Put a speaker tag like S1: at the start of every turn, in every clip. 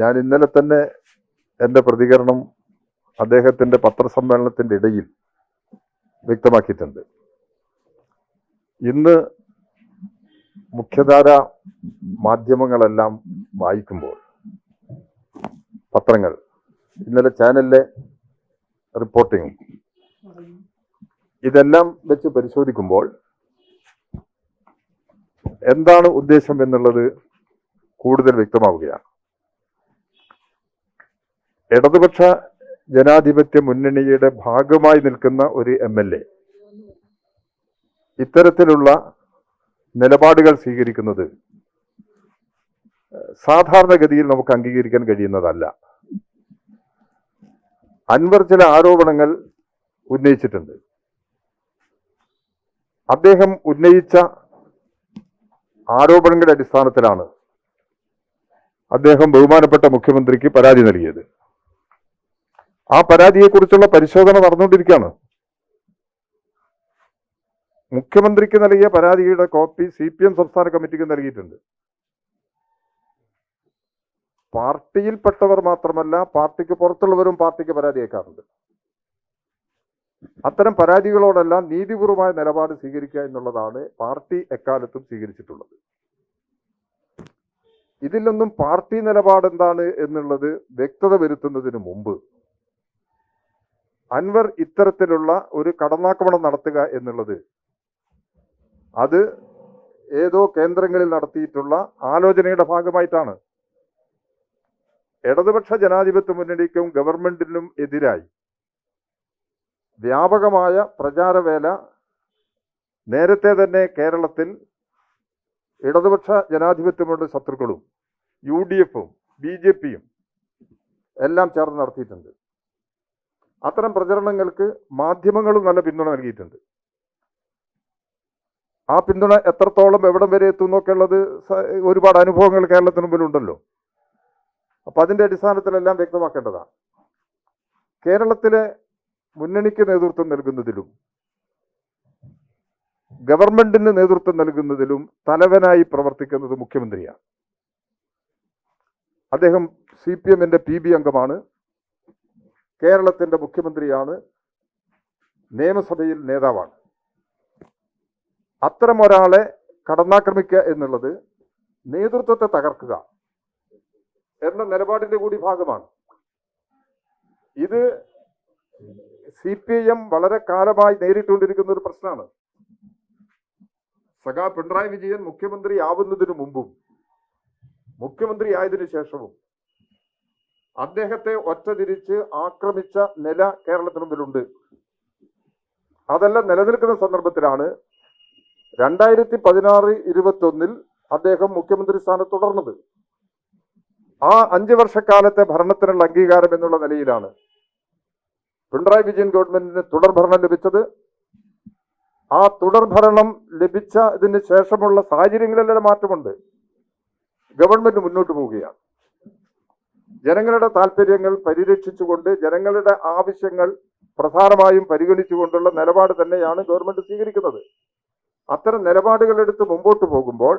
S1: ഞാൻ ഇന്നലെ തന്നെ എന്റെ പ്രതികരണം അദ്ദേഹത്തിന്റെ പത്രസമ്മേളനത്തിന്റെ ഇടയിൽ വ്യക്തമാക്കിയിട്ടുണ്ട്. ഇന്ന് മുഖ്യധാര മാധ്യമങ്ങളെല്ലാം വായിക്കുമ്പോൾ പത്രങ്ങൾ ഇന്നലെ ചാനലിലെ റിപ്പോർട്ടിങ്ങും ഇതെല്ലാം വെച്ച് പരിശോധിക്കുമ്പോൾ എന്താണ് ഉദ്ദേശം എന്നുള്ളത് കൂടുതൽ വ്യക്തമാവുകയാണ്. ഇടതുപക്ഷ ജനാധിപത്യ മുന്നണിയുടെ ഭാഗമായി നിൽക്കുന്ന ഒരു എം എൽ എ. ഇത്തരത്തിലുള്ള നിലപാടുകൾ സ്വീകരിക്കുന്നത് സാധാരണഗതിയിൽ നമുക്ക് അംഗീകരിക്കാൻ കഴിയുന്നതല്ല. അൻവർ ചില ആരോപണങ്ങൾ ഉന്നയിച്ചിട്ടുണ്ട്. അദ്ദേഹം ഉന്നയിച്ച ആരോപണങ്ങളുടെ അടിസ്ഥാനത്തിലാണ് അദ്ദേഹം ബഹുമാനപ്പെട്ട മുഖ്യമന്ത്രിക്ക് പരാതി നൽകിയത്. ആ പരാതിയെക്കുറിച്ചുള്ള പരിശോധന നടന്നുകൊണ്ടിരിക്കുകയാണ്. മുഖ്യമന്ത്രിക്ക് നൽകിയ പരാതിയുടെ കോപ്പി സി പി എം സംസ്ഥാന കമ്മിറ്റിക്ക് നൽകിയിട്ടുണ്ട്. പാർട്ടിയിൽപ്പെട്ടവർ മാത്രമല്ല പാർട്ടിക്ക് പുറത്തുള്ളവരും പാർട്ടിക്ക് പരാതി അയക്കാറുണ്ട്. അത്തരം പരാതികളോടെല്ലാം നീതിപൂർവമായ നിലപാട് സ്വീകരിക്കുക എന്നുള്ളതാണ് പാർട്ടി എക്കാലത്തും സ്വീകരിച്ചിട്ടുള്ളത്. ഇതിലൊന്നും പാർട്ടി നിലപാട് എന്താണ് എന്നുള്ളത് വ്യക്തത വരുത്തുന്നതിന് മുമ്പ് അൻവർ ഇത്തരത്തിലുള്ള ഒരു കടന്നാക്രമണം നടത്തുക എന്നുള്ളത്. അത് ഏതോ കേന്ദ്രങ്ങളിൽ നടത്തിയിട്ടുള്ള ആലോചനയുടെ ഭാഗമായിട്ടാണ്. ഇടതുപക്ഷ ജനാധിപത്യ മുന്നണിക്കും ഗവൺമെന്റിനും എതിരായി വ്യാപകമായ പ്രചാരവേല നേരത്തെ തന്നെ കേരളത്തിൽ ഇടതുപക്ഷ ജനാധിപത്യമുള്ള ശത്രുക്കളും യു ഡി എഫും ബി ജെ പിയും എല്ലാം ചേർന്ന് നടത്തിയിട്ടുണ്ട്. അത്തരം പ്രചരണങ്ങൾക്ക് മാധ്യമങ്ങളും നല്ല പിന്തുണ നൽകിയിട്ടുണ്ട്. ആ പിന്തുണ എത്രത്തോളം എവിടം വരെ എത്തുന്നൊക്കെ ഉള്ളത് ഒരുപാട് അനുഭവങ്ങൾ കേരളത്തിന് മുമ്പിലുണ്ടല്ലോ അപ്പൊ അതിന്റെ അടിസ്ഥാനത്തിലെല്ലാം വ്യക്തമാക്കേണ്ടതാണ്. കേരളത്തിലെ മുന്നണിക്ക് നേതൃത്വം നൽകുന്നതിലും ഗവൺമെന്റിന് നേതൃത്വം നൽകുന്നതിലും തലവനായി പ്രവർത്തിക്കുന്നത് മുഖ്യമന്ത്രിയാണ്. അദ്ദേഹം സി പി എമ്മിന്റെ പി ബി അംഗമാണ്. കേരളത്തിന്റെ മുഖ്യമന്ത്രിയാണ് നിയമസഭയിൽ നേതാവാണ്. അത്തരം ഒരാളെ കടന്നാക്രമിക്കുക എന്നുള്ളത് നേതൃത്വത്തെ തകർക്കുക എന്ന നിലപാടിന്റെ കൂടി ഭാഗമാണ്. ഇത് സി പി എം വളരെ കാലമായി നേരിട്ടുകൊണ്ടിരിക്കുന്ന ഒരു പ്രശ്നമാണ്. സഖാ പിണറായി വിജയൻ മുഖ്യമന്ത്രി ആവുന്നതിനു മുമ്പും മുഖ്യമന്ത്രി ആയതിനു ശേഷവും അദ്ദേഹത്തെ ഒറ്റതിരിച്ച് ആക്രമിച്ച നില കേരളത്തിന് അതെല്ലാം നിലനിൽക്കുന്ന സന്ദർഭത്തിലാണ് രണ്ടായിരത്തി പതിനാറ് ഇരുപത്തി ഒന്നിൽ അദ്ദേഹം മുഖ്യമന്ത്രി സ്ഥാനത്ത് തുടർന്നത്. ആ അഞ്ചു വർഷക്കാലത്തെ ഭരണത്തിനുള്ള അംഗീകാരം എന്നുള്ള നിലയിലാണ് പിണറായി വിജയൻ ഗവൺമെന്റിന് തുടർഭരണം ലഭിച്ചത്. ആ തുടർഭരണം ലഭിച്ച ഇതിന് ശേഷമുള്ള സാഹചര്യങ്ങളിലെല്ലാം മാറ്റമുണ്ട്. ഗവൺമെന്റ് മുന്നോട്ട് പോവുകയാണ്. ജനങ്ങളുടെ താല്പര്യങ്ങൾ പരിരക്ഷിച്ചുകൊണ്ട് ജനങ്ങളുടെ ആവശ്യങ്ങൾ പ്രധാനമായും പരിഗണിച്ചുകൊണ്ടുള്ള നിലപാട് തന്നെയാണ് ഗവൺമെന്റ് സ്വീകരിക്കുന്നത്. അത്തരം നിലപാടുകൾ എടുത്ത് മുമ്പോട്ട് പോകുമ്പോൾ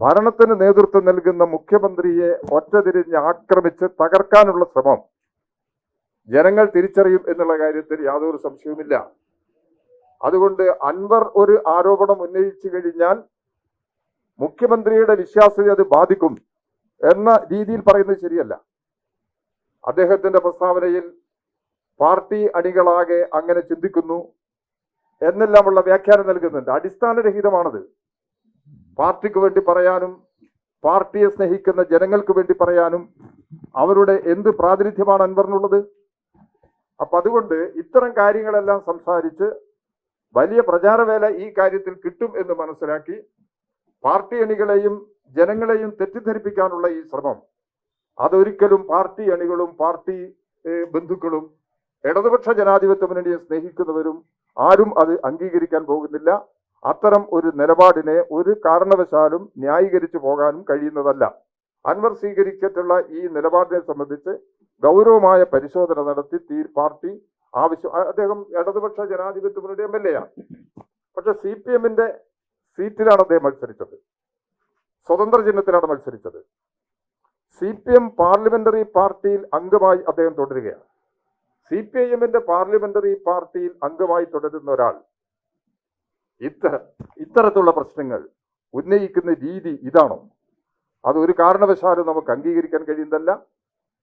S1: ഭരണത്തിന് നേതൃത്വം നൽകുന്ന മുഖ്യമന്ത്രിയെ ഒറ്റതിരിഞ്ഞ് ആക്രമിച്ച് തകർക്കാനുള്ള ശ്രമം ജനങ്ങൾ തിരിച്ചറിയും എന്നുള്ള കാര്യത്തിൽ യാതൊരു സംശയവുമില്ല. അതുകൊണ്ട് അൻവർ ഒരു ആരോപണം ഉന്നയിച്ചു കഴിഞ്ഞാൽ മുഖ്യമന്ത്രിയുടെ വിശ്വാസ്യത അത് ബാധിക്കും. എന്ന രീതിയിൽ പറയുന്നത് ശരിയല്ല. അദ്ദേഹത്തിന്റെ പ്രസ്താവനയിൽ പാർട്ടി അണികളാകെ അങ്ങനെ ചിന്തിക്കുന്നു എന്നെല്ലാമുള്ള വ്യാഖ്യാനം നൽകുന്നുണ്ട്. അടിസ്ഥാനരഹിതമാണത്. പാർട്ടിക്ക് വേണ്ടി പറയാനും പാർട്ടിയെ സ്നേഹിക്കുന്ന ജനങ്ങൾക്ക് വേണ്ടി പറയാനും അവരുടെ എന്ത് പ്രാതിനിധ്യമാണ് അൻവറിനുള്ളത്? അപ്പൊ അതുകൊണ്ട് ഇത്തരം കാര്യങ്ങളെല്ലാം സംസാരിച്ച് വലിയ പ്രചാരവേല ഈ കാര്യത്തിൽ കിട്ടും എന്ന് മനസ്സിലാക്കി പാർട്ടി അണികളെയും ജനങ്ങളെയും തെറ്റിദ്ധരിപ്പിക്കാനുള്ള ഈ ശ്രമം. അതൊരിക്കലും പാർട്ടി അണികളും പാർട്ടി ബന്ധുക്കളും ഇടതുപക്ഷ ജനാധിപത്യ മുന്നണിയെ സ്നേഹിക്കുന്നവരും ആരും അത് അംഗീകരിക്കാൻ പോകുന്നില്ല. അത്തരം ഒരു നിലപാടിനെ ഒരു കാരണവശാലും ന്യായീകരിച്ചു പോകാനും കഴിയുന്നതല്ല. അൻവർ സ്വീകരിച്ചിട്ടുള്ള ഈ നിലപാടിനെ സംബന്ധിച്ച് ഗൗരവമായ പരിശോധന നടത്തി തീ പാർട്ടി ആവശ്യം അദ്ദേഹം ഇടതുപക്ഷ ജനാധിപത്യ മുന്നണി എം എൽ എ ആണ്. പക്ഷെ സി പി എമ്മിന്റെ സീറ്റിലാണ് അദ്ദേഹം മത്സരിച്ചത്. സ്വതന്ത്ര ചിഹ്നത്തിലാണ് മത്സരിച്ചത്. സി പി എം പാർലമെന്ററി പാർട്ടിയിൽ അംഗമായി അദ്ദേഹം തുടരുകയാണ്. സി പി ഐ എമ്മിന്റെ പാർലമെന്ററി പാർട്ടിയിൽ അംഗമായി തുടരുന്ന ഒരാൾ. ഇത്തര ഇത്തരത്തിലുള്ള പ്രശ്നങ്ങൾ ഉന്നയിക്കുന്ന രീതി ഇതാണോ? അത് ഒരു കാരണവശാലും നമുക്ക് അംഗീകരിക്കാൻ കഴിയുന്നതല്ല.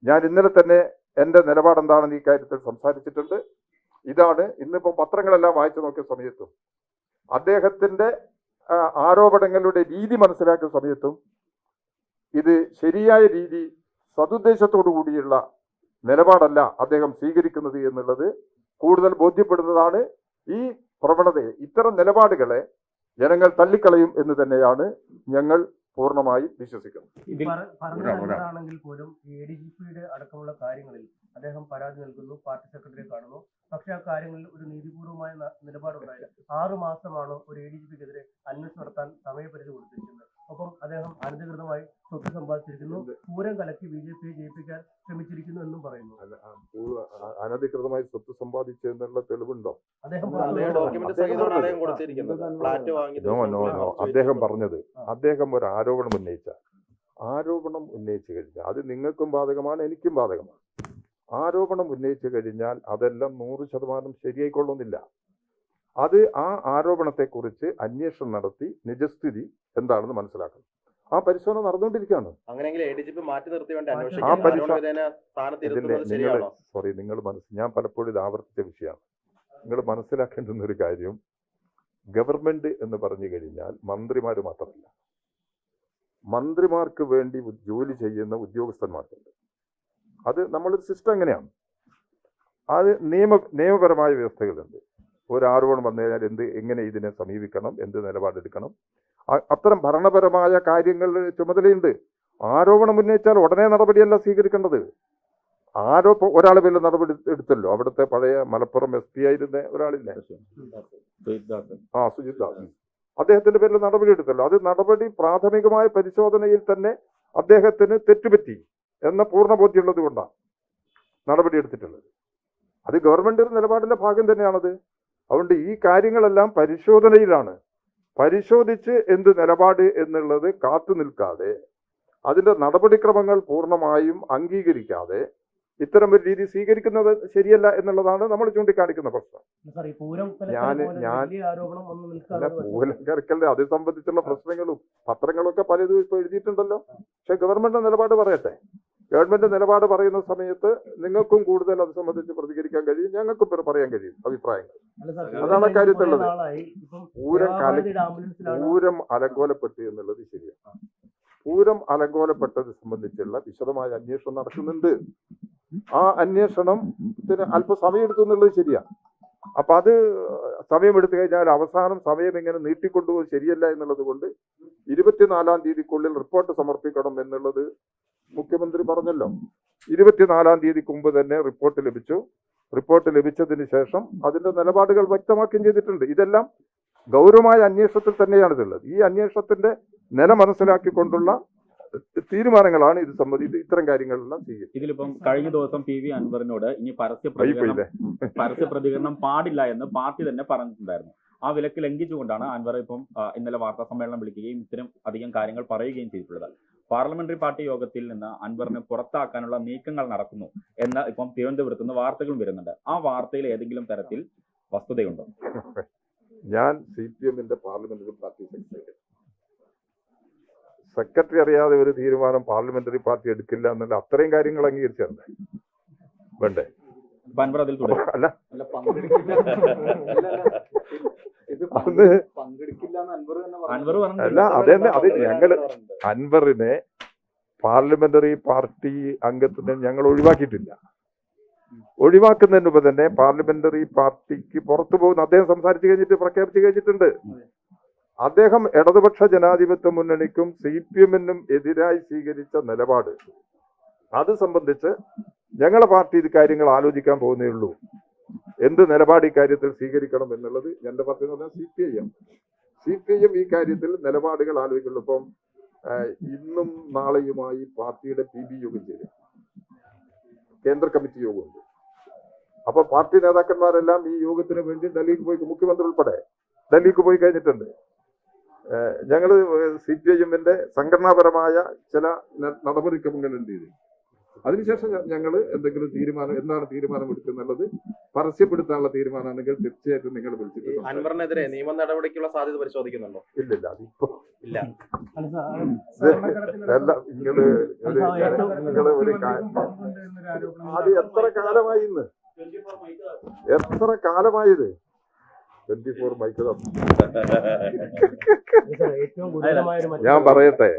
S1: ഞാൻ ഇന്നലെ തന്നെ എന്റെ നിലപാട് എന്താണെന്ന് ഈ കാര്യത്തിൽ സംസാരിച്ചിട്ടുണ്ട്. ഇതാണ് ഇന്നിപ്പോൾ പത്രങ്ങളെല്ലാം വായിച്ചു നോക്കിയ സമയത്തും അദ്ദേഹത്തിന്റെ ആ, ആരോപണങ്ങളുടെ രീതി മനസ്സിലാക്കുന്ന സമയത്തും ഇത് ശരിയായ രീതി സതുദ്ദേശത്തോടു കൂടിയുള്ള നിലപാടല്ല അദ്ദേഹം സ്വീകരിക്കുന്നത് എന്നുള്ളത് കൂടുതൽ ബോധ്യപ്പെടുന്നതാണ്. ഈ പ്രവണതയെ ഇത്തരം നിലപാടുകളെ ജനങ്ങൾ തള്ളിക്കളയും എന്ന് തന്നെയാണ് ഞങ്ങൾ പൂർണമായി വിശ്വസിക്കുന്നത്.
S2: അടക്കമുള്ള കാര്യങ്ങളിൽ അദ്ദേഹം പരാതി നൽകുന്നു പാർട്ടി സെക്രട്ടറിയെ കാണുന്നു. പക്ഷെ ആ കാര്യങ്ങളിൽ ഒരു നീതിപൂർവമായ നിലപാടുണ്ടായില്ല. ആറു മാസമാണ് ഒരു എ ഡി ജി പിക്കെതിരെ അന്വേഷണം നടത്താൻ സമയപരിധി കൊടുത്തിരിക്കുന്നത്. ഒപ്പം അദ്ദേഹം അനധികൃതമായി സ്വത്ത് സമ്പാദിച്ചിരിക്കുന്നു. പൂരം കലക്കി ബി ജെ പിയെ ജയിപ്പിക്കാൻ ശ്രമിച്ചിരിക്കുന്നു എന്നും പറയുന്നു.
S1: അനധികൃതമായി സ്വത്ത് സമ്പാദിച്ചു എന്നുള്ള തെളിവുണ്ടോ?
S2: അദ്ദേഹം
S1: പറഞ്ഞത് അദ്ദേഹം ഒരു ആരോപണം ഉന്നയിച്ച. ആരോപണം ഉന്നയിച്ചു കഴിഞ്ഞാൽ അത് നിങ്ങൾക്കും ബാധകമാണ് എനിക്കും ബാധകമാണ്. ആരോപണം ഉന്നയിച്ചു കഴിഞ്ഞാൽ അതെല്ലാം നൂറ് ശതമാനം ശരിയായിക്കൊള്ളുന്നില്ല. അത് ആ ആരോപണത്തെക്കുറിച്ച് അന്വേഷണം നടത്തി നിജസ്ഥിതി എന്താണെന്ന് മനസ്സിലാക്കണം. ആ പരിശോധന നടന്നുകൊണ്ടിരിക്കുകയാണ്. നിങ്ങൾ
S3: ശരിയാണോ?
S1: സോറി നിങ്ങൾ മനസ്സ് ഞാൻ പലപ്പോഴും ഇത് ആവർത്തിച്ച വിഷയമാണ്. നിങ്ങൾ മനസ്സിലാക്കേണ്ടുന്ന ഒരു കാര്യം ഗവൺമെന്റ് എന്ന് പറഞ്ഞു കഴിഞ്ഞാൽ മന്ത്രിമാർ മാത്രമല്ല. മന്ത്രിമാർക്ക് വേണ്ടി ജോലി ചെയ്യുന്ന ഉദ്യോഗസ്ഥന്മാർക്കുണ്ട് അത് നമ്മളൊരു സിസ്റ്റം എങ്ങനെയാണ്? അത് നിയമ നിയമപരമായ വ്യവസ്ഥകളുണ്ട്. ഒരു ആരോപണം വന്നു കഴിഞ്ഞാൽ എന്ത് എങ്ങനെ ഇതിനെ സമീപിക്കണം എന്ത് നിലപാടെടുക്കണം? അത്തരം ഭരണപരമായ കാര്യങ്ങൾ ചുമതലയുണ്ട്. ആരോപണം ഉന്നയിച്ചാൽ ഉടനെ നടപടിയല്ല സ്വീകരിക്കേണ്ടത്. ആരോ ഒരാൾ പേരിൽ നടപടി എടുത്തല്ലോ. അവിടുത്തെ പഴയ മലപ്പുറം എസ് പി ആയിരുന്ന ഒരാളില്ലേ? ആ സുജിത് അദ്ദേഹത്തിന്റെ പേരിൽ നടപടി എടുത്തല്ലോ. അത് നടപടി പ്രാഥമികമായ പരിശോധനയിൽ തന്നെ അദ്ദേഹത്തിന് തെറ്റുപറ്റി. എന്ന പൂർണ ബോധ്യമുള്ളത് കൊണ്ടാണ് നടപടി എടുത്തിട്ടുള്ളത്. അത് ഗവൺമെന്റ് നിലപാടിന്റെ ഭാഗം തന്നെയാണത്. അതുകൊണ്ട് ഈ കാര്യങ്ങളെല്ലാം പരിശോധനയിലാണ്. പരിശോധിച്ച് എന്ത് നിലപാട് എന്നുള്ളത് കാത്തു നിൽക്കാതെ അതിന്റെ നടപടിക്രമങ്ങൾ പൂർണമായും അംഗീകരിക്കാതെ ഇത്തരം ഒരു രീതി സ്വീകരിക്കുന്നത് ശരിയല്ല എന്നുള്ളതാണ് നമ്മൾ ചൂണ്ടിക്കാണിക്കുന്ന പ്രശ്നം. ഞാൻ
S2: ഞാൻ-
S1: അല്ല
S2: പൂരം
S1: പൂലം കരക്കലിന്റെ അത് സംബന്ധിച്ചുള്ള പ്രശ്നങ്ങളും പത്രങ്ങളൊക്കെ പലതും ഇപ്പൊ എഴുതിയിട്ടുണ്ടല്ലോ. പക്ഷെ ഗവൺമെന്റ് നിലപാട് പറയട്ടെ. ഗവൺമെന്റ് നിലപാട് പറയുന്ന സമയത്ത് നിങ്ങൾക്കും കൂടുതൽ അത് സംബന്ധിച്ച് പ്രതികരിക്കാൻ കഴിയും ഞങ്ങൾക്കും പറയാൻ കഴിയും അഭിപ്രായങ്ങൾ. അതാണ് കാര്യത്തിലുള്ളത്. പൂരം കല പൂരം അലങ്കോലപ്പെട്ടു എന്നുള്ളത് ശരിയാണ്. പൂരം അലങ്കോലപ്പെട്ടത് സംബന്ധിച്ചുള്ള വിശദമായ അന്വേഷണം നടക്കുന്നുണ്ട്. ആ അന്വേഷണത്തിന് അല്പം സമയമെടുത്തു എന്നുള്ളത് ശരിയാണ് അപ്പൊ അത് സമയമെടുത്തു കഴിഞ്ഞാൽ അവസാനം സമയം ഇങ്ങനെ നീട്ടിക്കൊണ്ടുപോകുന്നത് ശരിയല്ല എന്നുള്ളത് കൊണ്ട് ഇരുപത്തിനാലാം തീയതിക്കുള്ളിൽ റിപ്പോർട്ട് സമർപ്പിക്കണം എന്നുള്ളത് മുഖ്യമന്ത്രി പറഞ്ഞല്ലോ. ഇരുപത്തിനാലാം തീയതിക്ക് മുമ്പ് തന്നെ റിപ്പോർട്ട് ലഭിച്ചു. റിപ്പോർട്ട് ലഭിച്ചതിന് ശേഷം അതിന്റെ നിലപാടുകൾ വ്യക്തമാക്കുകയും ചെയ്തിട്ടുണ്ട്. ഇതെല്ലാം ഗൗരവമായ അന്വേഷണത്തിൽ തന്നെയാണ് ഇതുള്ളത് ഈ അന്വേഷണത്തിന്റെ നില മനസ്സിലാക്കിക്കൊണ്ടുള്ള തീരുമാനങ്ങളാണ് ഇത് സംബന്ധിച്ച് ഇത്തരം കാര്യങ്ങളെല്ലാം ചെയ്യുന്നത്
S4: ഇതിലിപ്പം കഴിഞ്ഞ ദിവസം പി വി അൻവറിനോട് ഇനി പരസ്യ പ്രതികരണം പരസ്യ പ്രതികരണം പാടില്ല എന്ന് പാർട്ടി തന്നെ പറഞ്ഞിട്ടുണ്ടായിരുന്നു. ആ വിലക്ക് ലംഘിച്ചുകൊണ്ടാണ് അൻവർ ഇപ്പം ഇന്നലെ വാർത്താ സമ്മേളനം വിളിക്കുകയും ഇത്തരം അധികം കാര്യങ്ങൾ പറയുകയും ചെയ്തിട്ടുള്ളത്. പാർലമെന്ററി പാർട്ടി യോഗത്തിൽ നിന്ന് അൻവറിനെ പുറത്താക്കാനുള്ള നീക്കങ്ങൾ നടക്കുന്നു എന്ന് ഇപ്പം തിരുവനന്തപുരത്ത് നിന്ന് വാർത്തകളും വരുന്നുണ്ട്. ആ വാർത്തയിൽ ഏതെങ്കിലും തരത്തിൽ വസ്തുതയുണ്ടോ?
S1: ഞാൻ സി പി എമ്മിന്റെ പാർലമെന്ററി പാർട്ടി സെക്രട്ടറി. സെക്രട്ടറി അറിയാതെ ഒരു തീരുമാനം പാർലമെന്ററി പാർട്ടി എടുക്കില്ല എന്നുള്ള അത്രയും കാര്യങ്ങൾ അംഗീകരിച്ചല്ലേ വേണ്ടേ?
S4: അൻവർ അതിൽ
S1: അപ്പൊ
S4: തുടരും.
S1: അല്ല.
S5: അതെ അതെ ഇത്
S1: അന്ന്
S5: പങ്കെടുക്കില്ല എന്ന് അൻവർ തന്നെ
S4: അൻവർ
S5: പറഞ്ഞു.
S1: അല്ല അതന്നെ അത് ഞങ്ങൾ അൻവറിനെ പാർലമെന്ററി പാർട്ടി അംഗത്തിനെ ഞങ്ങൾ ഒഴിവാക്കിയിട്ടില്ല. ഒഴിവാക്കുന്നതിന് മുമ്പ് തന്നെ പാർലമെന്ററി പാർട്ടിക്ക് പുറത്തു പോകുന്ന അദ്ദേഹം സംസാരിച്ചു കഴിഞ്ഞിട്ട് പ്രഖ്യാപിച്ചു കഴിഞ്ഞിട്ടുണ്ട്. അദ്ദേഹം ഇടതുപക്ഷ ജനാധിപത്യ മുന്നണിക്കും സി പി എമ്മിനും എതിരായി സ്വീകരിച്ച നിലപാട്. അത് സംബന്ധിച്ച് ഞങ്ങളുടെ പാർട്ടി ഇത് കാര്യങ്ങൾ ആലോചിക്കാൻ പോകുന്നേ ഉള്ളൂ. എന്ത് നിലപാട് ഈ കാര്യത്തിൽ സ്വീകരിക്കണം എന്നുള്ളത് എന്റെ പാർട്ടി എന്ന് പറഞ്ഞാൽ C P I M C P I M ഈ കാര്യത്തിൽ നിലപാടുകൾ ആലോചിക്കുള്ളൂ ഇപ്പം ഇന്നും നാളെയുമായി പാർട്ടിയുടെ പി ബി യോഗം ചേരും. കേന്ദ്ര കമ്മിറ്റി യോഗമുണ്ട്. അപ്പൊ പാർട്ടി നേതാക്കന്മാരെല്ലാം ഈ യോഗത്തിന് വേണ്ടി ഡൽഹിക്ക് പോയി മുഖ്യമന്ത്രി ഉൾപ്പെടെ ഡൽഹിക്ക് പോയി കഴിഞ്ഞിട്ടുണ്ട്. ഞങ്ങൾ സി പി ഐ എമ്മിന്റെ സംഘടനാപരമായ ചില ന- നടപടിക്രമങ്ങൾ എന്ത് ചെയ്തു? അതിനുശേഷം ഞങ്ങൾ എന്തെങ്കിലും തീരുമാനം എന്താണ് തീരുമാനം എടുക്കുന്നുള്ളത് പരസ്യപ്പെടുത്താനുള്ള തീരുമാനമാണെങ്കിൽ തീർച്ചയായിട്ടും നിങ്ങൾ വിളിച്ചിട്ട് സംസാരിക്കും.
S3: അൻവറിനെതിരെ നിയമ നടപടിക്കുള്ള സാധ്യത പരിശോധിക്കുന്നുണ്ടോ?
S1: ഇല്ലില്ല അതിപ്പോ
S3: ഇല്ല.
S2: അല്ല
S1: നിങ്ങൾ നിങ്ങൾ ഒരു അത് എത്ര കാലമായി ഇന്ന്? എത്ര കാലമായി ഇത് ട്വന്റി ഫോർ മൈക്ക് ഞാൻ പറയട്ടെ.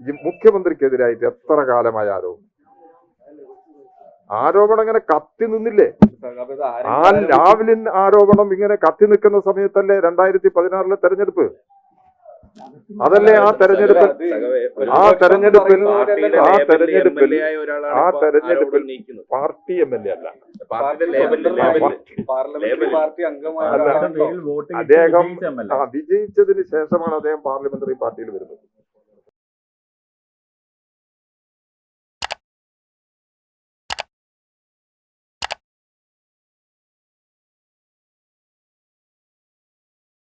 S1: ഈ മുഖ്യമന്ത്രിക്കെതിരായിട്ട് എത്ര കാലമായി ആരോപണം ആരോപണം ഇങ്ങനെ കത്തി നിന്നില്ലേ? ആ രാവിലെ ആരോപണം ഇങ്ങനെ കത്തി നിൽക്കുന്ന സമയത്തല്ലേ രണ്ടായിരത്തി പതിനാറിലെ തെരഞ്ഞെടുപ്പ്? അതല്ലേ ആ തെരഞ്ഞെടുപ്പിൽ ആ തെരഞ്ഞെടുപ്പിൽ ആ തെരഞ്ഞെടുപ്പിൽ ആ തെരഞ്ഞെടുപ്പിൽ പാർട്ടി എം എൽ എ അല്ല. അദ്ദേഹം വിജയിച്ചതിന് ശേഷമാണ് അദ്ദേഹം പാർലമെന്ററി പാർട്ടിയിൽ വരുന്നത്.